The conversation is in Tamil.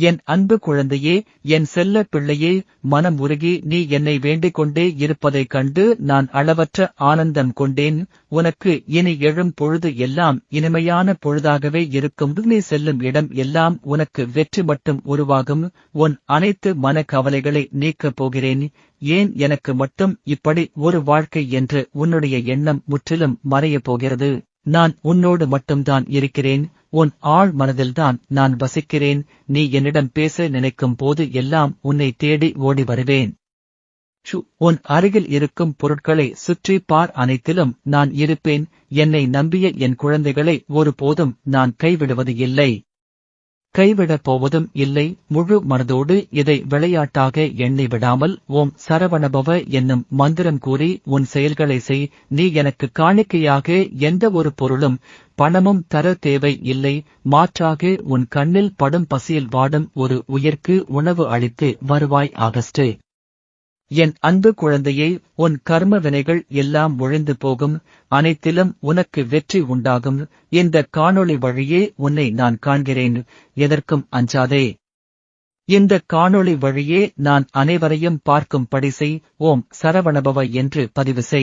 என் அன்பு குழந்தையே என் செல்ல பிள்ளையே மனம் உருகி நீ என்னை வேண்டிக் கொண்டே இருப்பதைக் கண்டு நான் அளவற்ற ஆனந்தம் கொண்டேன். உனக்கு இனி எழும் பொழுது எல்லாம் இனிமையான பொழுதாகவே இருக்கும். நீ செல்லும் இடம் எல்லாம் உனக்கு வெற்றி மட்டும் உருவாகும். உன் அனைத்து மன கவலைகளை நீக்கப் போகிறேன். ஏன் எனக்கு மட்டும் இப்படி ஒரு வாழ்க்கை என்று உன்னுடைய எண்ணம் முற்றிலும் மறையப் போகிறது? நான் உன்னோடு மட்டும்தான் இருக்கிறேன் உன் ஆழ் மனதில்தான் நான் வசிக்கிறேன் நீ என்னிடம் பேச நினைக்கும் போது எல்லாம் உன்னை தேடி ஓடி வருவேன். ஷு, உன் அருகில் இருக்கும் பொருட்களை சுற்றி பார் அனைத்திலும் நான் இருப்பேன் என்னை நம்பிய என் குழந்தைகளை ஒருபோதும் நான் கைவிடுவது இல்லை. கைவிடப் போவதும் இல்லை. முழு மனதோடு இதை விளையாட்டாக எண்ணி விடாமல் ஓம் சரவணபவ என்னும் மந்திரம் கூறி உன் செயல்களை செய். நீ எனக்கு காணிக்கையாக எந்த ஒரு பொருளும் பணமும் தர தேவை இல்லை. மாற்றாக உன் கண்ணில் படும் பசியில் வாடும் ஒரு உயிர்க்கு உணவு அளித்து வருவாய் ஆகஸ்டே என் அன்பு குழந்தையே உன் கர்ம வினைகள் எல்லாம் ஒழிந்து போகும் அனைத்திலும் உனக்கு வெற்றி உண்டாகும். இந்த காணொளி வழியே உன்னை நான் காண்கிறேன். எதற்கும் அஞ்சாதே. இந்த காணொளி வழியே நான் அனைவரையும் பார்க்கும் படிசை செய் ஓம் சரவணபவ என்று பதிவு செய்.